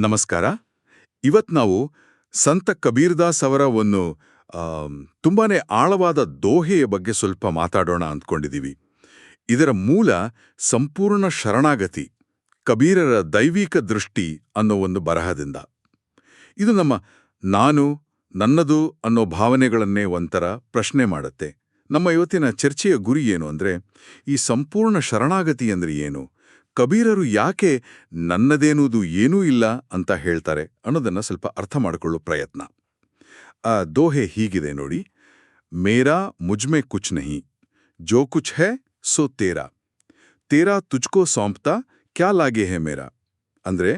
ನಮಸ್ಕಾರ. ಇವತ್ತು ನಾವು ಸಂತ ಕಬೀರ್ದಾಸ್ ಅವರ ಒಂದು ತುಂಬಾ ತುಂಬಾನೇ ಆಳವಾದ ದೋಹೆಯ ಬಗ್ಗೆ ಸ್ವಲ್ಪ ಮಾತಾಡೋಣ ಅಂದ್ಕೊಂಡಿದ್ದೀವಿ ಇದರ ಮೂಲ ಸಂಪೂರ್ಣ ಶರಣಾಗತಿ, ಕಬೀರರ ದೈವಿಕ ದೃಷ್ಟಿ ಅನ್ನೋ ಒಂದು ಬರಹದಿಂದ. ಇದು ನಮ್ಮ ನಾನು, ನನ್ನದು ಅನ್ನೋ ಭಾವನೆಗಳನ್ನೇ ಒಂಥರ ಪ್ರಶ್ನೆ ಮಾಡುತ್ತೆ. ನಮ್ಮ ಇವತ್ತಿನ ಚರ್ಚೆಯ ಗುರಿ ಏನು ಅಂದ್ರೆ, ಈ ಸಂಪೂರ್ಣ ಶರಣಾಗತಿ ಅಂದರೆ ಏನು? ಕಬೀರರು ಯಾಕೆ ನನ್ನದೇನೂದು ಏನೂ ಇಲ್ಲ ಅಂತ ಹೇಳ್ತಾರೆ ಅನ್ನೋದನ್ನ ಸ್ವಲ್ಪ ಅರ್ಥ ಮಾಡಿಕೊಳ್ಳೋ ಪ್ರಯತ್ನ. ಆ ದೋಹೆ ಹೀಗಿದೆ ನೋಡಿ. ಮೇರಾ ಮುಜ್ಮೆ ಕುಚ್ ನಹಿ ಜೋ ಕುಚ್ ಹೇ ಸೋ ತೇರಾ. ತೇರಾ ತುಜ್ಕೋ ಸೋಂಪ್ತಾ ಕ್ಯಾ ಲಾಗೆ ಹೇ ಮೇರಾ? ಅಂದ್ರೆ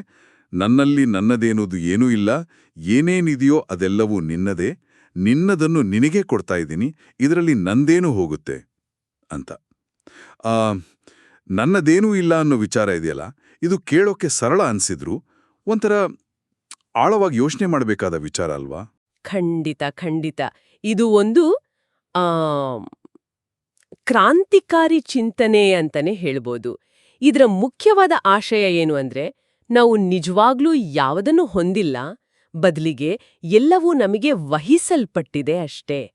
ನನ್ನಲ್ಲಿ ನನ್ನದೇನುದು ಏನೂ ಇಲ್ಲ ಏನೇನಿದೆಯೋ ಅದೆಲ್ಲವೂ ನಿನ್ನದೇ ನಿನ್ನದನ್ನು ನಿನಗೆ ಕೊಡ್ತಾ ಇದ್ದೀನಿ ಇದರಲ್ಲಿ ನಂದೇನು ಹೋಗುತ್ತೆ ಅಂತ. ಆ, ನನ್ನದೇನೂ ಇಲ್ಲ ಅನ್ನೋ ವಿಚಾರ ಇದೆಯಲ್ಲ? ಇದು ಕೇಳೋಕೆ ಸರಳ ಅನ್ಸಿದ್ರು ಒಂಥರ ಆಳವಾಗಿ ಯೋಚನೆ ಮಾಡಬೇಕಾದ ವಿಚಾರ ಅಲ್ವಾ? ಖಂಡಿತ ಖಂಡಿತ. ಇದು ಒಂದು ಕ್ರಾಂತಿಕಾರಿ ಚಿಂತನೆ ಅಂತಾನೆ ಹೇಳ್ಬೋದು. ಇದರ ಮುಖ್ಯವಾದ ಆಶಯ ಏನು ಅಂದ್ರೆ, ನಾವು ನಿಜವಾಗ್ಲೂ ಯಾವುದನ್ನು ಹೊಂದಿಲ್ಲ, ಬದಲಿಗೆ ಎಲ್ಲವೂ ನಮಗೆ ವಹಿಸಲ್ಪಟ್ಟಿದೆ ಅಷ್ಟೇ.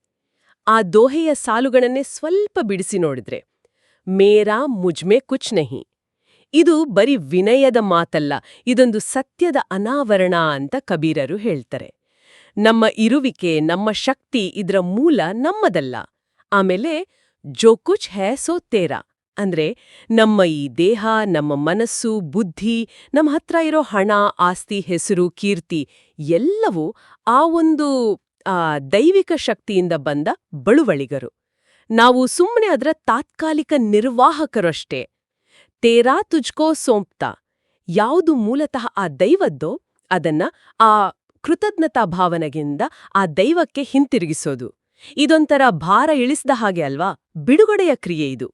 ಆ ದೋಹೆಯ ಸಾಲುಗಳನ್ನೇ ಸ್ವಲ್ಪ ಬಿಡಿಸಿ ನೋಡಿದ್ರೆ. ಮೇರಾ ಮುಜ್ಮೆ ಕುಚ್ ನಹಿ. ಇದು ಬರೀ ವಿನಯದ ಮಾತಲ್ಲ, ಇದೊಂದು ಸತ್ಯದ ಅನಾವರಣ ಅಂತ ಕಬೀರರು ಹೇಳ್ತಾರೆ. ನಮ್ಮ ಇರುವಿಕೆ, ನಮ್ಮ ಶಕ್ತಿ ಇದರ ಮೂಲ ನಮ್ಮದಲ್ಲ. ಆಮೇಲೆ ಜೋ ಕುಚ್ ಹೇ ಸೋ ತೇರಾ. ಅಂದ್ರೆ ನಮ್ಮ ಈ ದೇಹ, ನಮ್ಮ ಮನಸ್ಸು, ಬುದ್ಧಿ, ನಮ್ಮ ಹತ್ರ ಇರೋ ಹಣ, ಆಸ್ತಿ, ಹೆಸರು, ಕೀರ್ತಿ ಎಲ್ಲವೂ ಆ ಒಂದು, ಆ ದೈವಿಕ ಶಕ್ತಿಯಿಂದ ಬಂದ ಬಳುವಳಿಗರು. ನಾವು ಸುಮ್ಮನೆ ಅದರ ತಾತ್ಕಾಲಿಕ ನಿರ್ವಾಹಕರಷ್ಟೇ. ತೇರಾ ತುಜ್ಕೋ ಸೋಂಪ್ತಾ. ಯಾವುದು ಮೂಲತಃ ಆ ದೈವದ್ದೋ, ಅದನ್ನ ಆ ಕೃತಜ್ಞತಾ ಭಾವನೆಗಿಂದ ಆ ದೈವಕ್ಕೆ ಹಿಂತಿರುಗಿಸೋದು. ಇದೊಂಥರ ಭಾರ ಇಳಿಸಿದ ಹಾಗೆ ಅಲ್ವಾ? ಬಿಡುಗಡೆಯ ಕ್ರಿಯೆ ಇದು.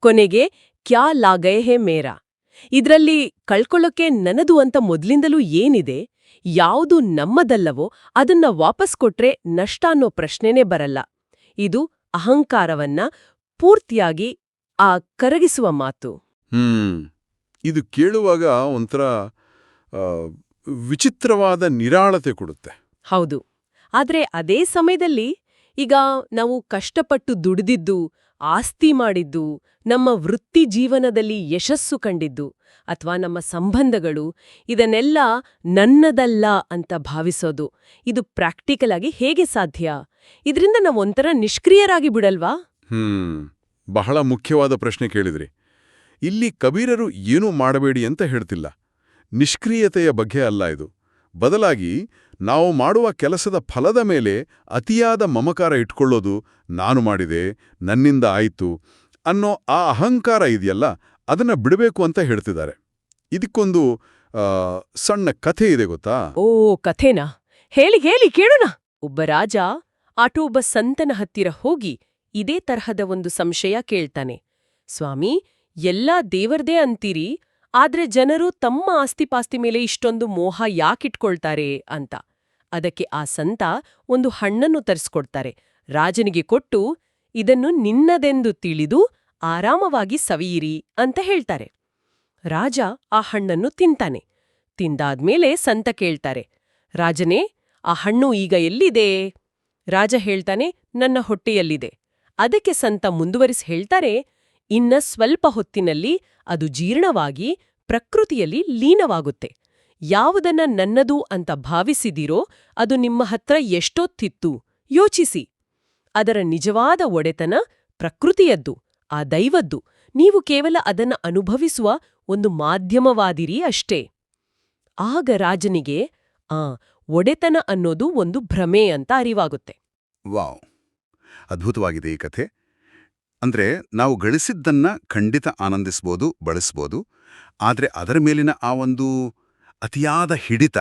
ಕೊನೆಗೆ, ಕ್ಯಾ ಲಾಗಯೆ ಹೇ ಮೇರಾ? ಇದರಲ್ಲಿ ಕಳ್ಕೊಳ್ಳೋಕೆ ನನದು ಅಂತ ಮೊದ್ಲಿಂದಲೂ ಏನಿದೆ? ಯಾವುದು ನಮ್ಮದಲ್ಲವೋ ಅದನ್ನ ವಾಪಸ್ ಕೊಟ್ರೆ ನಷ್ಟ ಅನ್ನೋ ಪ್ರಶ್ನೆನೇ ಬರಲ್ಲ. ಇದು ಅಹಂಕಾರವನ್ನ ಪೂರ್ತಿಯಾಗಿ ಆ ಕರಗಿಸುವ ಮಾತು. ಹ್ಮ್. ಇದು ಕೇಳುವಾಗ ಒಂಥರ ವಿಚಿತ್ರವಾದ ನಿರಾಳತೆ ಕೊಡುತ್ತೆ. ಹೌದು. ಆದರೆ ಅದೇ ಸಮಯದಲ್ಲಿ ಈಗ ನಾವು ಕಷ್ಟಪಟ್ಟು ದುಡಿದಿದ್ದು, ಆಸ್ತಿ ಮಾಡಿದ್ದು, ನಮ್ಮ ವೃತ್ತಿ ಜೀವನದಲ್ಲಿ ಯಶಸ್ಸು ಕಂಡಿದ್ದು, ಅಥವಾ ನಮ್ಮ ಸಂಬಂಧಗಳು, ಇದನ್ನೆಲ್ಲ ನನ್ನದಲ್ಲ ಅಂತ ಭಾವಿಸೋದು. ಇದು ಪ್ರಾಕ್ಟಿಕಲ್ ಆಗಿ ಹೇಗೆ ಸಾಧ್ಯ? ಇದರಿಂದ ನಾವು ಒಂಥರ ನಿಷ್ಕ್ರಿಯರಾಗಿ ಬಿಡಲ್ವಾ? ಹ್ಮ್, ಬಹಳ ಮುಖ್ಯವಾದ ಪ್ರಶ್ನೆ ಕೇಳಿದ್ರಿ. ಇಲ್ಲಿ ಕಬೀರರು ಏನೂ ಮಾಡಬೇಡಿ ಅಂತ ಹೇಳ್ತಿಲ್ಲ. ನಿಷ್ಕ್ರಿಯತೆಯ ಬಗ್ಗೆ ಅಲ್ಲ ಇದು. ಬದಲಾಗಿ ನಾವು ಮಾಡುವ ಕೆಲಸದ ಫಲದ ಮೇಲೆ ಅತಿಯಾದ ಮಮಕಾರ ಇಟ್ಕೊಳ್ಳೋದು ನಾನು ಮಾಡಿದೆ, ನನ್ನಿಂದ ಆಯಿತು ಅನ್ನೋ ಆ ಅಹಂಕಾರ ಇದೆಯಲ್ಲ, ಅದನ್ನ ಬಿಡಬೇಕು ಅಂತ ಹೇಳ್ತಿದ್ದಾರೆ. ಇದಕ್ಕೊಂದು ಸಣ್ಣ ಕಥೆ ಇದೆ ಗೊತ್ತಾ? ಓ, ಕಥೆನಾ? ಹೇಳಿ ಹೇಳಿ, ಕೇಳೋಣ. ಒಬ್ಬ ರಾಜ ಆಟೋ ಒಬ್ಬ ಸಂತನ ಹತ್ತಿರ ಹೋಗಿ ಇದೇ ತರಹದ ಒಂದು ಸಂಶಯ ಕೇಳ್ತಾನೆ. ಸ್ವಾಮಿ, ಎಲ್ಲಾ ದೇವರ್ದೇ ಅಂತೀರಿ, ಆದ್ರೆ ಜನರು ತಮ್ಮ ಆಸ್ತಿಪಾಸ್ತಿ ಮೇಲೆ ಇಷ್ಟೊಂದು ಮೋಹ ಯಾಕಿಟ್ಕೊಳ್ತಾರೆ ಅಂತ. ಅದಕ್ಕೆ ಆ ಸಂತ ಒಂದು ಹಣ್ಣನ್ನು ತರಿಸ್ಕೊಡ್ತಾರೆ. ರಾಜನಿಗೆ ಕೊಟ್ಟು, ಇದನ್ನು ನಿನ್ನದೆಂದು ತಿಳಿದು ಆರಾಮವಾಗಿ ಸವಿಯಿರಿ ಅಂತ ಹೇಳ್ತಾರೆ. ರಾಜ ಆ ಹಣ್ಣನ್ನು ತಿಂತಾನೆ. ತಿಂದಾದ್ಮೇಲೆ ಸಂತ ಕೇಳ್ತಾರೆ, ರಾಜನೇ, ಆ ಹಣ್ಣು ಈಗ ಎಲ್ಲಿದೆ? ರಾಜ ಹೇಳ್ತಾನೆ, ನನ್ನ ಹೊಟ್ಟೆಯಲ್ಲಿದೆ. ಅದಕ್ಕೆ ಸಂತ ಮುಂದುವರಿಸಿ ಹೇಳ್ತಾರೆ, ಇನ್ನ ಸ್ವಲ್ಪ ಹೊತ್ತಿನಲ್ಲಿ ಅದು ಜೀರ್ಣವಾಗಿ ಪ್ರಕೃತಿಯಲ್ಲಿ ಲೀನವಾಗುತ್ತೆ. ಯಾವುದನ್ನ ನನ್ನದು ಅಂತ ಭಾವಿಸಿದಿರೋ ಅದು ನಿಮ್ಮ ಹತ್ರ ಎಷ್ಟೊತ್ತಿತ್ತು? ಯೋಚಿಸಿ. ಅದರ ನಿಜವಾದ ಒಡೆತನ ಪ್ರಕೃತಿಯದ್ದು, ಆ ದೈವದ್ದು. ನೀವು ಕೇವಲ ಅದನ್ನ ಅನುಭವಿಸುವ ಒಂದು ಮಾಧ್ಯಮವಾದಿರಿ ಅಷ್ಟೇ. ಆಗ ರಾಜನಿಗೆ, ಆ, ಒಡೆತನ ಅನ್ನೋದು ಒಂದು ಭ್ರಮೆ ಅಂತ ಅರಿವಾಗುತ್ತೆ. ವಾವ್. ಅದ್ಭುತವಾಗಿದೆ ಈ ಕಥೆ. ಅಂದ್ರೆ ನಾವು ಗಳಿಸಿದ್ದನ್ನ ಖಂಡಿತ ಆನಂದಿಸ್ಬೋದು, ಬಳಸ್ಬೋದು, ಆದರೆ ಅದರ ಮೇಲಿನ ಆ ಒಂದು ಅತಿಯಾದ ಹಿಡಿತ.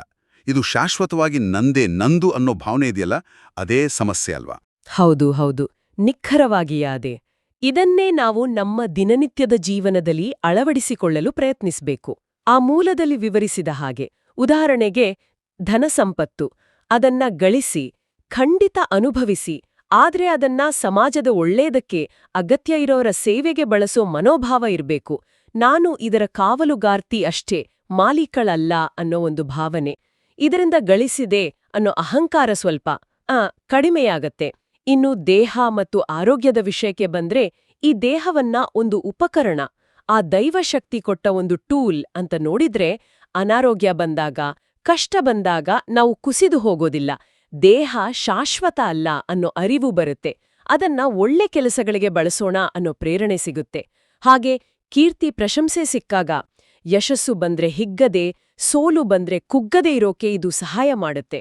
ಇದು ಶಾಶ್ವತವಾಗಿ ನಂದೇ ನಂದು ಅನ್ನೋ ಭಾವನೆ ಇದೆಯಲ್ಲ? ಅದೇ ಸಮಸ್ಯೆ ಅಲ್ವಾ? ಹೌದು ಹೌದು. ನಿಖರವಾಗಿ ಅದೇ ಇದನ್ನೇ ನಾವು ನಮ್ಮ ದಿನನಿತ್ಯದ ಜೀವನದಲ್ಲಿ ಅಳವಡಿಸಿಕೊಳ್ಳಲು ಪ್ರಯತ್ನಿಸಬೇಕು. ಆ ಮೂಲದಲ್ಲಿ ವಿವರಿಸಿದ ಹಾಗೆ. ಉದಾಹರಣೆಗೆ ಧನಸಂಪತ್ತು ಅದನ್ನ ಗಳಿಸಿ, ಖಂಡಿತ ಅನುಭವಿಸಿ, ಆದ್ರೆ ಅದನ್ನ ಸಮಾಜದ ಒಳ್ಳೇದಕ್ಕೆ, ಅಗತ್ಯ ಇರೋರ ಸೇವೆಗೆ ಬಳಸೋ ಮನೋಭಾವ ಇರಬೇಕು. ನಾನು ಇದರ ಕಾವಲುಗಾರ್ತಿ ಅಷ್ಟೇ. ಮಾಲೀಕಳಲ್ಲ ಅನ್ನೋ ಒಂದು ಭಾವನೆ ಇದರಿಂದ ಗಳಿಸಿದೆ ಅನ್ನೋ ಅಹಂಕಾರ ಸ್ವಲ್ಪ, ಆ, ಕಡಿಮೆಯಾಗತ್ತೆ. ಇನ್ನು ದೇಹ ಮತ್ತು ಆರೋಗ್ಯದ ವಿಷಯಕ್ಕೆ ಬಂದ್ರೆ ಈ ದೇಹವನ್ನ ಒಂದು ಉಪಕರಣ, ಆ ದೈವಶಕ್ತಿ ಕೊಟ್ಟ ಒಂದು ಟೂಲ್ ಅಂತ ನೋಡಿದ್ರೆ ಅನಾರೋಗ್ಯ ಬಂದಾಗ, ಕಷ್ಟ ಬಂದಾಗ ನಾವು ಕುಸಿದು ಹೋಗೋದಿಲ್ಲ. ದೇಹ ಶಾಶ್ವತ ಅಲ್ಲ ಅನ್ನೋ ಅರಿವು ಬರುತ್ತೆ. ಅದನ್ನ ಒಳ್ಳೆ ಕೆಲಸಗಳಿಗೆ ಬಳಸೋಣ ಅನ್ನೋ ಪ್ರೇರಣೆ ಸಿಗುತ್ತೆ. ಹಾಗೆ ಕೀರ್ತಿ ಪ್ರಶಂಸೆ ಸಿಕ್ಕಾಗ ಯಶಸ್ಸು ಬಂದ್ರೆ ಹಿಗ್ಗದೆ ಸೋಲು ಬಂದ್ರೆ ಕುಗ್ಗದೆ ಇರೋಕೆ ಇದು ಸಹಾಯ ಮಾಡುತ್ತೆ.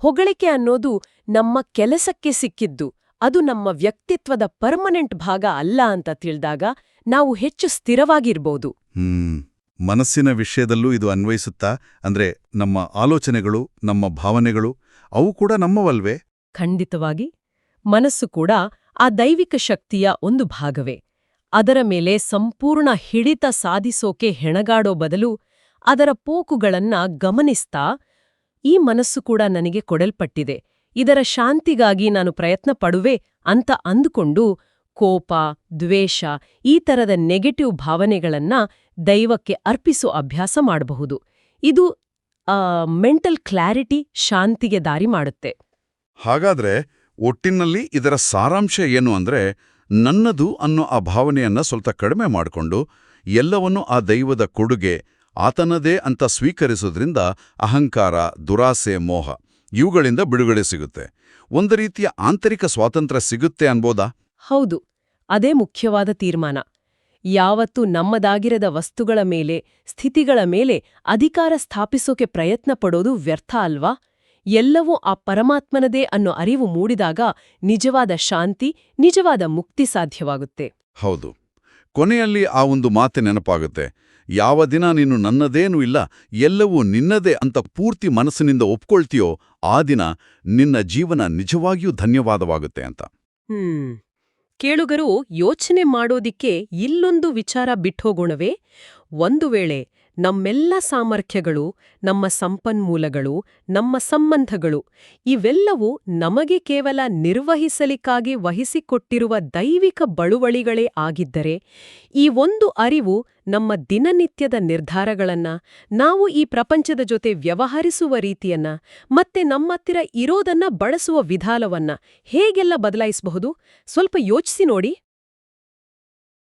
ಹೊಗಳಿಕೆ ಅನ್ನೋದು ನಮ್ಮ ಕೆಲಸಕ್ಕೆ ಸಿಕ್ಕಿದ್ದು ಅದು ನಮ್ಮ ವ್ಯಕ್ತಿತ್ವದ ಪರ್ಮನೆಂಟ್ ಭಾಗ ಅಲ್ಲ ಅಂತ ತಿಳಿದಾಗ ನಾವು ಹೆಚ್ಚು ಸ್ಥಿರವಾಗಿರ್ಬೋದು. ಮನಸ್ಸಿನ ವಿಷಯದಲ್ಲೂ ಇದು ಅನ್ವಯಿಸುತ್ತಾ ಅಂದ್ರೆ ನಮ್ಮ ಆಲೋಚನೆಗಳು ನಮ್ಮ ಭಾವನೆಗಳು ಅವು ಕೂಡ ನಮ್ಮವಲ್ವೇ? ಖಂಡಿತವಾಗಿ ಮನಸ್ಸು ಕೂಡ ಆ ದೈವಿಕ ಶಕ್ತಿಯ ಒಂದು ಭಾಗವೇ. ಅದರ ಮೇಲೆ ಸಂಪೂರ್ಣ ಹಿಡಿತ ಸಾಧಿಸೋಕೆ ಹೆಣಗಾಡೋ ಬದಲು ಅದರ ಪೋಕುಗಳನ್ನ ಗಮನಿಸ್ತಾ ಈ ಮನಸ್ಸು ಕೂಡ ನನಗೆ ಕೊಡಲ್ಪಟ್ಟಿದೆ. ಇದರ ಶಾಂತಿಗಾಗಿ ನಾನು ಪ್ರಯತ್ನ ಪಡುವೆ ಅಂತ ಅಂದುಕೊಂಡು ಕೋಪ, ದ್ವೇಷ ಈ ತರದ ನೆಗೆಟಿವ್ ಭಾವನೆಗಳನ್ನ ದೈವಕ್ಕೆ ಅರ್ಪಿಸೋ ಅಭ್ಯಾಸ ಮಾಡಬಹುದು. ಇದು ಮೆಂಟಲ್ ಕ್ಲಾರಿಟಿ ಶಾಂತಿಗೆ ದಾರಿ ಮಾಡುತ್ತೆ. ಹಾಗಾದ್ರೆ ಒಟ್ಟಿನಲ್ಲಿ ಇದರ ಸಾರಾಂಶ ಏನು ಅಂದ್ರೆ ನನ್ನದು ಅನ್ನೋ ಆ ಭಾವನೆಯನ್ನ ಸ್ವಲ್ಪ ಕಡಿಮೆ ಮಾಡಿಕೊಂಡು ಎಲ್ಲವನ್ನೂ ಆ ದೈವದ ಕೊಡುಗೆ, ಆತನದೇ ಅಂತ ಸ್ವೀಕರಿಸೋದ್ರಿಂದ ಅಹಂಕಾರ, ದುರಾಸೆ, ಮೋಹ ಇವುಗಳಿಂದ ಬಿಡುಗಡೆ ಸಿಗುತ್ತೆ. ಒಂದು ರೀತಿಯ ಆಂತರಿಕ ಸ್ವಾತಂತ್ರ್ಯ ಸಿಗುತ್ತೆ ಅನ್ಬೋದಾ? ಹೌದು. ಅದೇ ಮುಖ್ಯವಾದ ತೀರ್ಮಾನ. ಯಾವತ್ತು ನಮ್ಮದಾಗಿರದ ವಸ್ತುಗಳ ಮೇಲೆ, ಸ್ಥಿತಿಗಳ ಮೇಲೆ ಅಧಿಕಾರ ಸ್ಥಾಪಿಸೋಕೆ ಪ್ರಯತ್ನ ಪಡೋದು ವ್ಯರ್ಥ ಅಲ್ವಾ? ಎಲ್ಲವೂ ಆ ಪರಮಾತ್ಮನದೇ ಅನ್ನೋ ಅರಿವು ಮೂಡಿದಾಗ ನಿಜವಾದ ಶಾಂತಿ ನಿಜವಾದ ಮುಕ್ತಿ ಸಾಧ್ಯವಾಗುತ್ತೆ. ಹೌದು. ಕೊನೆಯಲ್ಲಿ ಆ ಒಂದು ಮಾತೆ ನೆನಪಾಗುತ್ತೆ. ಯಾವ ದಿನ ನೀನು ನನ್ನದೇನೂ ಇಲ್ಲ ಎಲ್ಲವೂ ನಿನ್ನದೇ ಅಂತ ಪೂರ್ತಿ ಮನಸ್ಸಿನಿಂದ ಒಪ್ಕೊಳ್ತೀಯೋ ಆ ದಿನ ನಿನ್ನ ಜೀವನ ನಿಜವಾಗಿಯೂ ಧನ್ಯವಾದವಾಗುತ್ತೆ ಅಂತ. ಹ್ಮ್. ಕೇಳುಗರು ಯೋಚನೆ ಮಾಡೋದಿಕ್ಕೆ ಇಲ್ಲೊಂದು ವಿಚಾರ ಬಿಟ್ಟೋಗೋಣವೇ ಒಂದು ವೇಳೆ ನಮ್ಮೆಲ್ಲ ಸಾಮರ್ಥ್ಯಗಳು, ನಮ್ಮ ಸಂಪನ್ಮೂಲಗಳು, ನಮ್ಮ ಸಂಬಂಧಗಳು, ಇವೆಲ್ಲವೂ ನಮಗೆ ಕೇವಲ ನಿರ್ವಹಿಸಲಿಕ್ಕಾಗಿ ವಹಿಸಿಕೊಟ್ಟಿರುವ ದೈವಿಕ ಬಳುವಳಿಗಳೇ ಆಗಿದ್ದರೆ, ಈ ಒಂದು ಅರಿವು ನಮ್ಮ ದಿನನಿತ್ಯದ ನಿರ್ಧಾರಗಳನ್ನ, ನಾವು ಈ ಪ್ರಪಂಚದ ಜೊತೆ ವ್ಯವಹರಿಸುವ ರೀತಿಯನ್ನ, ಮತ್ತೆ ನಮ್ಮತ್ತಿರ ಇರೋದನ್ನ ಬಳಸುವ ವಿಧಾನವನ್ನ ಹೇಗೆಲ್ಲ ಬದಲಾಯಿಸಬಹುದು? ಸ್ವಲ್ಪ ಯೋಚಿಸಿ ನೋಡಿ.